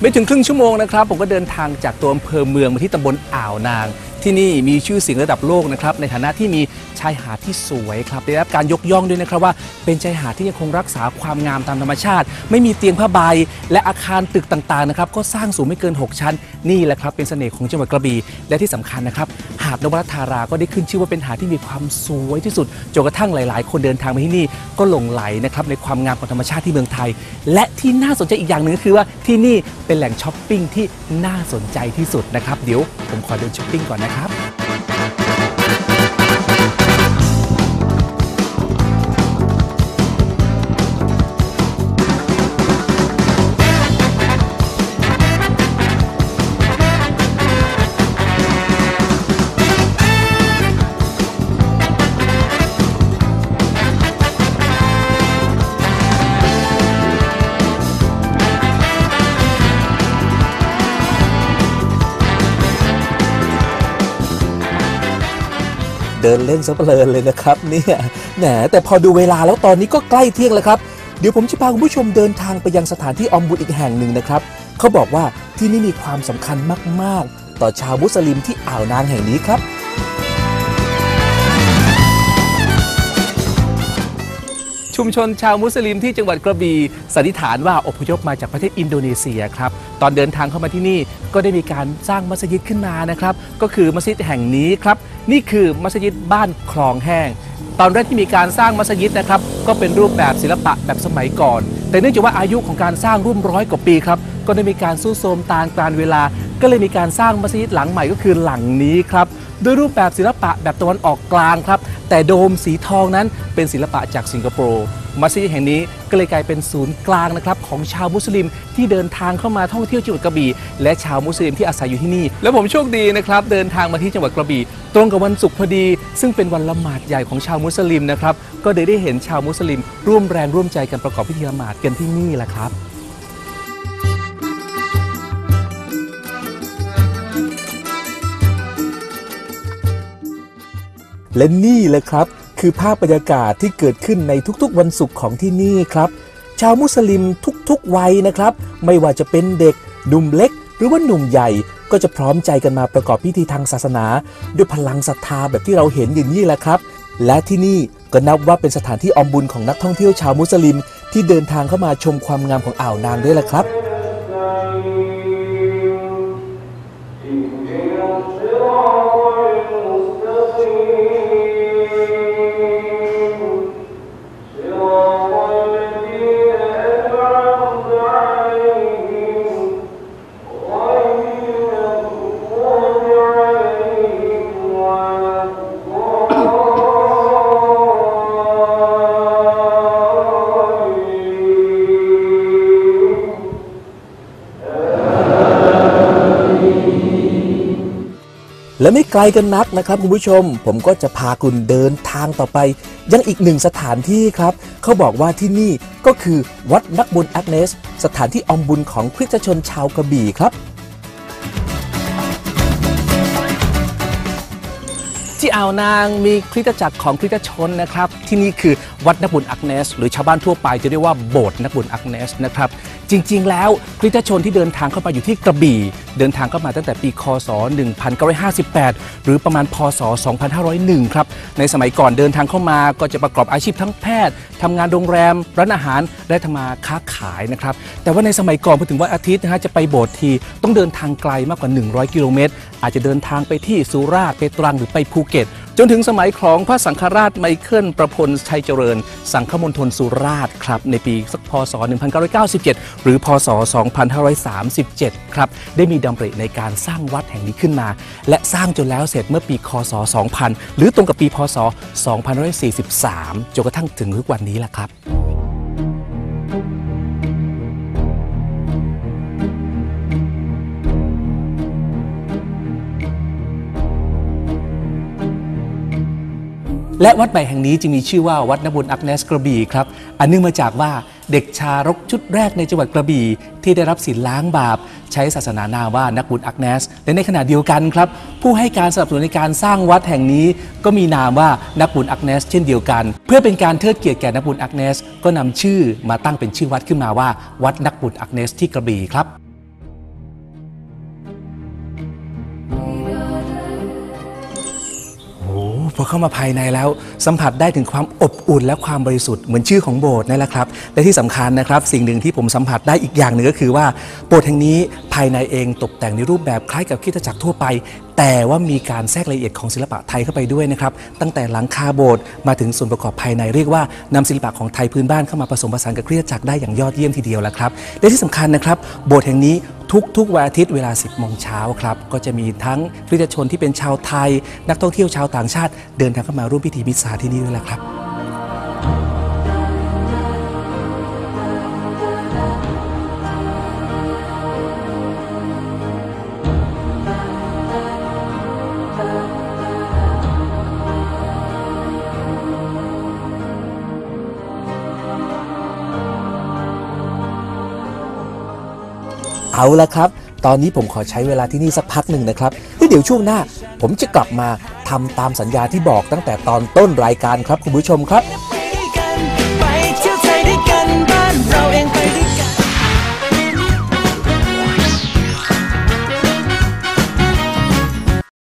ไม่ถึงครึ่งชั่วโมงนะครับ ผมก็เดินทางจากตัวอำเภอเมืองมาที่ตำบลอ่าวนาง ที่นี่มีชื่อเสียงระดับโลกนะครับ ในฐานะที่มีชายหาดที่สวยครับได้รับการยกย่องด้วยนะครับว่า เป็นชายหาดที่ยังคงรักษาความงามตามธรรมชาติ ไม่มีเตียงผ้าใบ และอาคารตึกต่างๆนะครับก็สร้างสูงไม่เกิน 6 ชั้น นี่แหละครับเป็นเสน่ห์ของจังหวัดกระบี่และที่สำคัญนะครับหาดนวรัตาราก็ได้ขึ้นชื่อว่าเป็นหาดที่มีความสวยที่สุดจนกระทั่งหลาย ๆ คนเดินทางมาที่นี่ก็หลงไหลนะครับในความงามของธรรมชาติที่เมือง ไทย และที่น่าสนใจอีกอย่างหนึ่งก็คือว่าที่นี่เป็นแหล่งช้อปปิ้งที่น่าสนใจที่สุดนะครับ เดี๋ยวผมขอเดินช้อปปิ้งก่อนนะครับ เดินเล่นซะเพลินเลยนะครับเนี่ยแหมแต่พอดูเวลาแล้วตอนนี้ก็ใกล้เที่ยงแล้วครับ เดี๋ยวผมจะพาคุณผู้ชมเดินทางไปยังสถานที่ออมบุญอีกแห่งหนึ่งนะครับเขาบอกว่าที่นี่มีความสำคัญมาก ๆ ต่อชาวมุสลิมที่อ่าวนางแห่งนี้ครับ ชุมชนชาวมุสลิมที่จังหวัดกระบี่สันนิษฐานว่าอพยพมาจากประเทศอินโดนีเซียครับตอนเดินทางเข้ามาที่นี่ก็ได้มีการสร้างมัสยิดขึ้นมานะครับ ก็คือมัสยิดแห่งนี้ครับ นี่คือมัสยิดบ้านคลองแห้ง ตอนแรกที่มีการสร้างมัสยิดนะครับก็เป็นรูปแบบศิลปะแบบสมัยก่อน แต่เนื่องจากว่าอายุของการสร้างร่วมร้อยกว่าปีครับก็ได้มีการสู้โทรมตามกาลเวลา ก็เลยมีการสร้างมัสยิดหลังใหม่ก็คือหลังนี้ครับด้วยรูปแบบศิลปะแบบตะวันออกกลางครับ แต่โดมสีทองนั้นเป็นศิลปะจากสิงคโปร์มัสยิดแห่งนี้ก็เลยกลายเป็นศูนย์กลางนะครับของชาวมุสลิมที่เดินทางเข้ามาท่องเที่ยวจังหวัดกระบี่ และชาวมุสลิมที่อาศัยอยู่ที่นี่ แล้วผมโชคดีนะครับเดินทางมาที่จังหวัดกระบี่ ตรงกับวันศุกร์พอดี ซึ่งเป็นวันละหมาดใหญ่ของชาวมุสลิมนะครับก็เลยได้เห็นชาวมุสลิม ร่วมแรงร่วมใจกันประกอบพิธีละหมาดกันที่นี่แหละครับ และนี่แหละครับ คือภาพบรรยากาศที่เกิดขึ้นในทุกๆ วันศุกร์ของที่นี่ครับ ชาวมุสลิมทุกๆวัยนะครับ ไม่ว่าจะเป็นเด็กหนุ่มเล็ก หรือว่าหนุ่มใหญ่ก็จะพร้อมใจกันมาประกอบพิธีทางศาสนา ด้วยพลังศรัทธาแบบที่เราเห็นอยู่นี่แหละครับ และที่นี่ก็นับว่าเป็นสถานที่อมบุญของนักท่องเที่ยวชาวมุสลิม ที่เดินทางเข้ามาชมความงามของอ่าวนางด้วยแหละครับ และไม่ไกลกันนักนะครับคุณผู้ชม ผมก็จะพาคุณเดินทางต่อไป ยังอีกหนึ่งสถานที่ครับ เขาบอกว่าที่นี่ก็คือวัดนักบุญแอกเนส สถานที่ออมบุญของคริสตชนชาวกระบี่ครับ ที่อ่าวนางมีคริสตจักรของคริสตชนนะครับ ที่นี่คือวัดนักบุญอักเนส หรือชาวบ้านทั่วไปจะเรียกว่าโบสถ์นักบุญอักเนสนะครับ จริง ๆ แล้วคริสตชนที่เดินทางเข้ามาอยู่ที่กระบี่ เดินทางเข้ามาตั้งแต่ปีคศ 1958 หรือประมาณพศ 2501 ครับ ในสมัยก่อนเดินทางเข้ามาก็จะประกอบอาชีพทั้งแพทย์ทำงานโรงแรม ร้านอาหารและทำมาค้าขายนะครับ แต่ว่าในสมัยก่อนพอถึงวันอาทิตย์นะฮะจะไปโบสถ์ทีต้องเดินทางไกลมากกว่า 100 กิโลเมตรอาจจะเดินทางไปที่สุราษฎร์ไปตรังหรือไปภูเก็ต จนถึงสมัยของพระสังฆราชไมเคิลประพลชัยเจริญ สังฆมณฑลสุราษฎร์ครับ ในปีสักพศ 1997 หรือพศ 2537 ครับ ได้มีดำริในการสร้างวัดแห่งนี้ขึ้นมา และสร้างจนแล้วเสร็จเมื่อปีคศ 2000 หรือตรงกับปีพศ 2543 จนกระทั่งถึงทุกวันนี้แหละครับ และวัดใหม่แห่งนี้จึงมีชื่อว่าวัดนบุญอักเนสกระบี่ครับ อันเนื่องมาจากว่าเด็กชารกชุดแรกในจังหวัดกระบี่ ที่ได้รับศีลล้างบาป ใช้ศาสนานามว่านักบุญอักเนส และในขณะเดียวกันครับ ผู้ให้การสนับสนุนในการสร้างวัดแห่งนี้ ก็มีนามว่านักบุญอักเนส เช่นเดียวกัน เพื่อเป็นการเทิดเกียรติแก่นักบุญอักเนส ก็นำชื่อมาตั้งเป็นชื่อวัดขึ้นมาว่า วัดนักบุญอักเนสที่กระบี่ครับ พอเข้ามาภายในแล้วสัมผัสได้ถึงความอบอุ่นและความบริสุทธิ์เหมือนชื่อของโบสถ์นั่นแหละครับและที่สำคัญนะครับ สิ่งหนึ่งที่ผมสัมผัสได้อีกอย่างหนึ่งก็คือว่าโบสถ์แห่งนี้ภายในเองตกแต่งในรูปแบบคล้ายกับคริสตจักรทั่วไป แต่ว่ามีการแทรกรายละเอียดของศิลปะไทยเข้าไปด้วยนะครับตั้งแต่หลังคาโบสถ์มาถึงส่วนประกอบภายในเรียกว่านำศิลปะของไทยพื้นบ้านเข้ามาผสมผสานกับคริสตจักรได้อย่างยอดเยี่ยมทีเดียวแล้วครับและที่สำคัญนะครับโบสถ์แห่งนี้ ทุกๆวันอาทิตย์เวลา 10โมงเช้าครับ ก็จะมีทั้งคริสตชนที่เป็นชาวไทย นักท่องเที่ยวชาวต่างชาติ เดินทางเข้ามาร่วมพิธีมิสซาที่นี่ด้วยแหละครับ เอาละครับ ตอนนี้ผมขอใช้เวลาที่นี่สักพักหนึ่งนะครับแล้วเดี๋ยวช่วงหน้า ผมจะกลับมาทำตามสัญญาที่บอกตั้งแต่ตอนต้นรายการครับคุณผู้ชมครับ